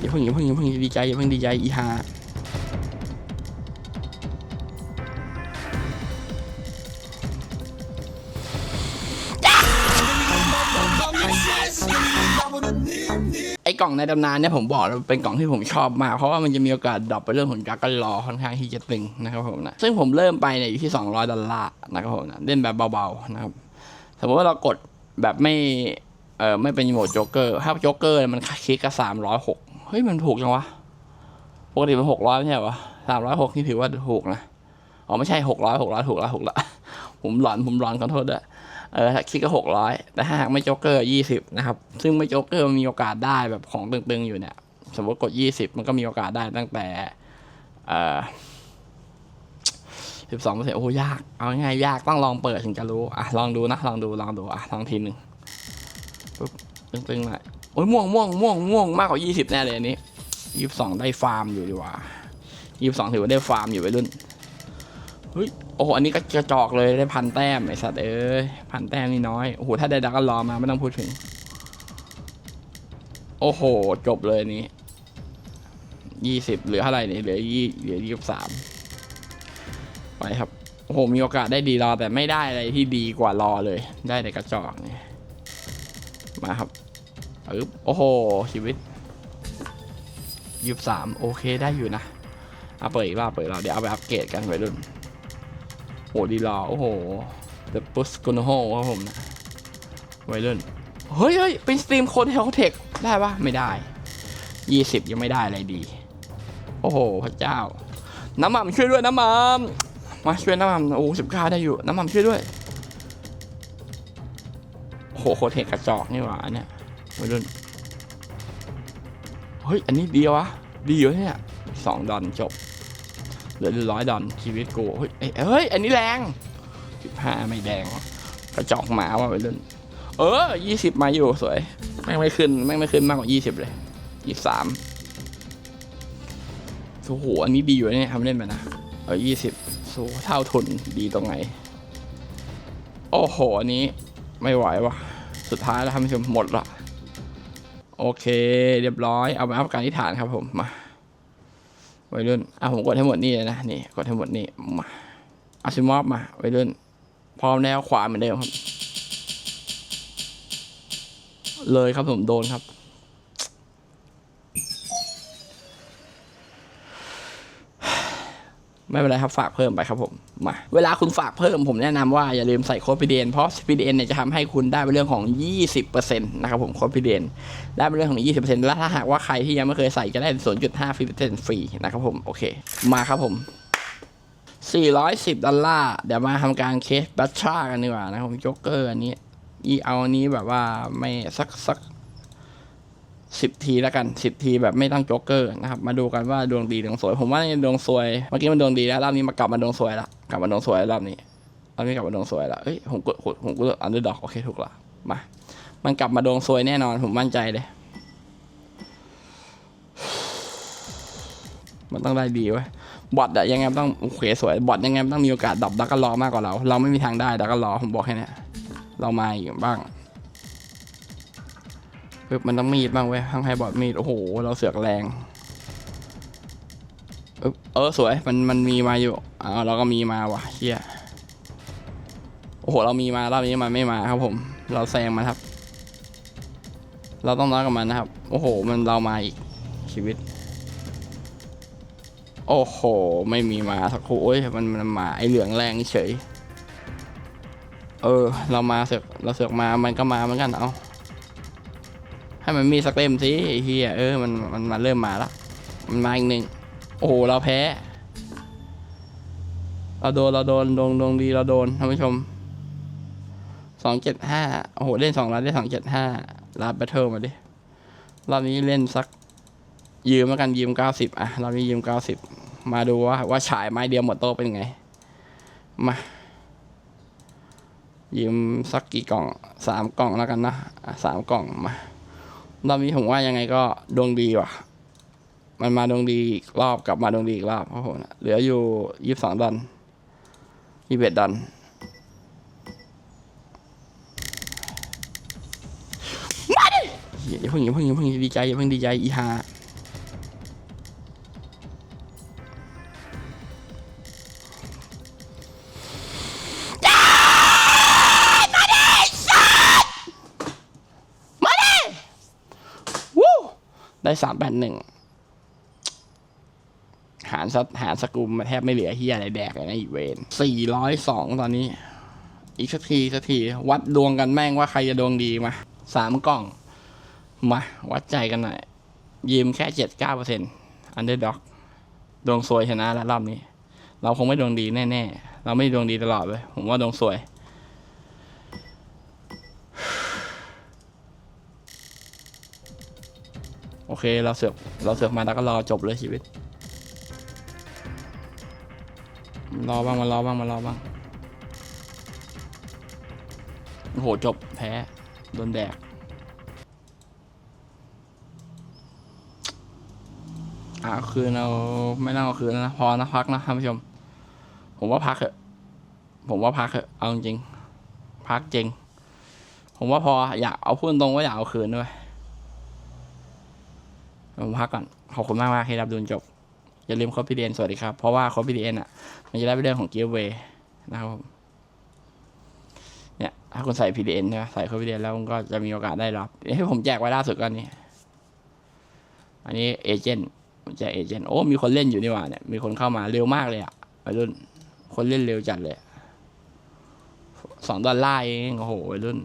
อย่าเพิ่งอย่าเพิ่งอย่าเพิ่งดีใจอย่าเพิ่งดีใจอีฮาไอ้กล่องในตำนานเนี่ยผมบอกเลยเป็นกล่องที่ผมชอบมากเพราะว่ามันจะมีโอกาสดรอปไปเรื่องของการกันรอค่อนข้างที่จะตึงนะครับผมนะซึ่งผมเริ่มไปเนี่ยอยู่ที่ 200 ดอลลาร์นะครับผมนะเล่นแบบเบาๆนะครับสมมติว่าเรากดแบบไม่เออไม่เป็นโหมดโจ๊กเกอร์ ถ้าโจ๊กเกอร์มันคลิกก็สามร้อยหก เฮ้ย มันถูกจังวะ ปกติมันหกร้อยไม่ใช่เหรอสามร้อยหกนี่ถือว่าถูกนะ อ๋อ ไม่ใช่หกร้อยหกร้อยถูกล้วถูกล้วผมหลอนผมหลอนขอโทษด้วยเออถ้าคลิกก็หกร้อยแต่ถ้าหากไม่โจ๊กเกอร์ยี่สิบนะครับ ซึ่งไม่โจ๊กเกอร์มันมีโอกาสได้แบบของตึงๆอยู่เนี่ย สมมติกดยี่สิบมันก็มีโอกาสได้ตั้งแต่เออสิบสองเปอร์เซ็นต์โอ้ยาก เอาง่ายยากต้องลองเปิดถึงจะรู้ อะ ลองดูนะ ลองดู ลองดู อะ ลองทีหนึ่งปุ๊บตึงๆหน่อย โอ้ยม่วงม่วงม่วงม่วงมากกว่ายี่สิบแน่เลยอันนี้ยี่สิบสองได้ฟาร์มอยู่ดีกว่ายี่สิบสองถือว่าได้ฟาร์มอยู่ไปรุ่นเฮ้ยโอ้โหอันนี้ก็กระจอกเลยได้พันแต้มไอสัตว์เอ้ยพันแต้มนี่น้อยโอ้โหถ้าได้ดักก็รอมาไม่ต้องพูดถึง โอ้โหจบเลยนี้ยี่สิบเหลือเท่าไหร่เนี่ยเหลือยี่เหลือยี่สิบสามไปครับโอ้โหมีโอกาสได้ดีรอแต่ไม่ได้อะไรที่ดีกว่ารอเลย ได้แต่กระจอกเนี่ยมาครับ ปึ๊บโอ้โห ชีวิตยี่สิบสามโอเคได้อยู่นะเอาเปิดอีกรอบเปิดอีกรอบเดี๋ยวเอาไปอัปเกรดกันไว้รุ่นโอ้ดีรอโอ้โห The p u s g o n h o ครับผมนะไว้รุ่นเฮ้ยเฮ้ยเป็นสตรีมโคนเฮลเทคได้ปะไม่ได้ยี่สิบยังไม่ได้อะไรดี โอ้โห พระเจ้า น้ำมันช่วยด้วยน้ำมันมาช่วยน้ำมันโอ้สิบเก้าได้อยู่ น้ำมันช่วยด้วยโอ้โหโคตรเทคกระจอกนี่หว่าเนี่ย ไว้รุ่นเฮ้ย อันนี้ดีวะ ดีอยู่เนี่ยสองดอนจบ เหลือร้อยดอนชีวิตกู เฮ้ยเฮ้ย อันนี้แรงสิบห้าไม่แดง กระจอกหมาว่ะไว้รุ่น เออยี่สิบมาอยู่สวย แม่งไม่ขึ้น แม่งไม่ขึ้นมากกว่ายี่สิบเลยยี่สามโอ้โห อันนี้ดีอยู่เนี่ยทำเล่นไปนะ เออยี่สิบสูเท่าทุนดีตรงไหน โอ้โห อันนี้ไม่ไหววะสุดท้ายแล้วทำให้ชมหมดละ โอเค เรียบร้อยเอาไปอัพการที่ฐานครับผมมาวัยรุ่นอะผมกดให้หมดนี่เลยนะนี่กดให้หมดนี่มาอาซิมอฟมาวัยรุ่น พร้อมแล้วขวาเหมือนเดิมครับ เลยครับผมโดนครับ ไม่เป็นไรครับฝากเพิ่มไปครับผมมาเวลาคุณฝากเพิ่มผมแนะนำว่าอย่าลืมใส่โค้ด PDN เพราะ PDN เนี่ยจะทำให้คุณได้เป็นเรื่องของ 20%นะครับผมโค้ด PDN ได้เป็นเรื่องของ 20%และถ้าหากว่าใครที่ยังไม่เคยใส่จะได้ 0.5ฟรีนะครับผมโอเค มาครับผม410 ดอลลาร์ เดี๋ยวมาทำการเคสบัตชากันดีกว่านะครับผมโจ๊กเกอร์อันนี้ อีเอาอันนี้แบบว่าไม่สักสัก สิบทีแล้วกันสิบทีแบบไม่ต้องโจ๊กเกอร์นะครับมาดูกันว่าดวงดีดวงสวย ผมว่าน่ดวงสวยเมื่อกี้มันดวงดีแล้วรอบนี้มากลับมาดวงสวยละกลับมาดวงสวยรอบนี้รอบนี้กลับมาดวงสวยละเอ้ยผมกดผมกดอันเดอร์ดอกโอเคถูกละมามันกลับมาดวงสวยแน่นอนผมมั่นใจเลย มันต้องได้ดีเว้ยบอทอะยังไงต้องโอเคสวยบอทยังไงต้องมีโอกาสดับดักก็รอมากกว่าเรา เราไม่มีทางได้ดักก็รอผมบอกแค่นี้เรามาอีกบ้าง ปึ๊บมันต้องมีดบ้างเว้ยทั้งให้บอทมีด โอ้โห เราเสือกแรงปึ๊บเออสวย มันมันมีมาอยู่อ่าเราก็มีมาว่ะเฮียโอ้โห เรามีมารอบนี้มันไม่มาครับผม เราแซงมันครับ เราต้องน้อยกับมันนะครับ โอ้โห มันเรามาอีกชีวิต โอ้โห ไม่มีมาสักครู่โอ้ยมันมันมาไอเหลืองแรงเฉย เออ เรามาเสือกเราเสือกมา มันก็มาเหมือนกันเอา ให้มันมีสักเล่มสิเฮียเออมันมันมาเริ่มมาแล้วมันมาอีกหนึ่งโอ้โหเราแพ้ เราโดนเราโดนดวงดวงดีเราโดนท่านผู้ชมสองเจ็ดห้าโอ้โหเล่นสองล้านได้สองเจ็ดห้าลาแบทเทิลมาดิรอบนี้เล่นสัก ยืมแล้วกันยืมเก้าสิบอะเรามียืมเก้าสิบมาดูว่าว่าฉายไม้เดียวหมดโต๊ะเป็นไง มา ยืมสักกี่กล่องสามกล่องแล้วกันนะอะสามกล่องมา รอบนี้ผมว่ายังไงก็ดวงดีว่ะ มันมาดวงดีอีกรอบกลับมาดวงดีอีกรอบเพราะผมเหลืออยู่ยี่สิบสองดันยี่สิบเอ็ดดัน มาดิอย่าเพิ่งอย่าเพิ่งอย่าเพิ่งดีใจอย่าเพิ่งดีใจอีฮา ได้สามแปดหนึ่งหารสหารสกุลมาแทบไม่เหลือเฮียอะไรแดกเลยนะอีเวนสี่ร้อยสองตอนนี้ อีกสักทีสักที วัดดวงกันแม่งว่าใครจะดวงดีมาสามกล่อง มา วัดใจกันหน่อยยืมแค่เจ็ดเก้าเปอร์เซ็นต์อันเดอร์ด็อก ดวงสวยชนะแล้วรอบนี้ เราคงไม่ดวงดีแน่ ๆ เราไม่ดวงดีตลอดเลย ผมว่าดวงสวย โอเคเราเสือกเราเสือกมาแล้วก็รอจบเลยชีวิต รอบ้างมารอบ้างมารอบ้างโอ้โหจบแพ้โดนแดกอาคืนเราไม่น่าเอาคืนนะพอนะพักนะท่านผู้ชม ผมว่าพักเถอะผมว่าพักเถอะเอาจริงพักจริง ผมว่าพออยากเอาพูดตรงว่าอยากเอาคืนด้วย ผมพักก่อน ขอบคุณมากมากๆที่รับดูจนจบอย่าลืมโค้ดพีดีเอ็นสวัสดีครับ เพราะว่าโค้ดพีดีเอ็นอะ มันจะได้ไปเรื่องของ giveaway นะครับผมเนี่ย ถ้าคุณใส่ PDN ใช่ไหมใส่โค้ด PDN แล้วก็จะมีโอกาสได้รับเอ้ยผมแจกไว้ล่าสุดก็อันนี้ อันนี้เอเจนต์แจกเอเจนต์โอ้ มีคนเล่นอยู่นี่หว่าเนี่ย มีคนเข้ามาเร็วมากเลยอะวัยรุ่น คนเล่นเร็วจัดเลย สองดอลลาร์เอง โอ้โหวัยรุ่น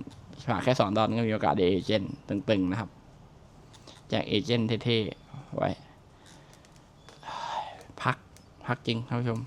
ฝากแค่สองดอลก็มีโอกาสได้เอเจนต์ตึงๆนะครับ แจกเอเจนต์เท่ๆไว้ พัก พักจริงท่านผู้ชม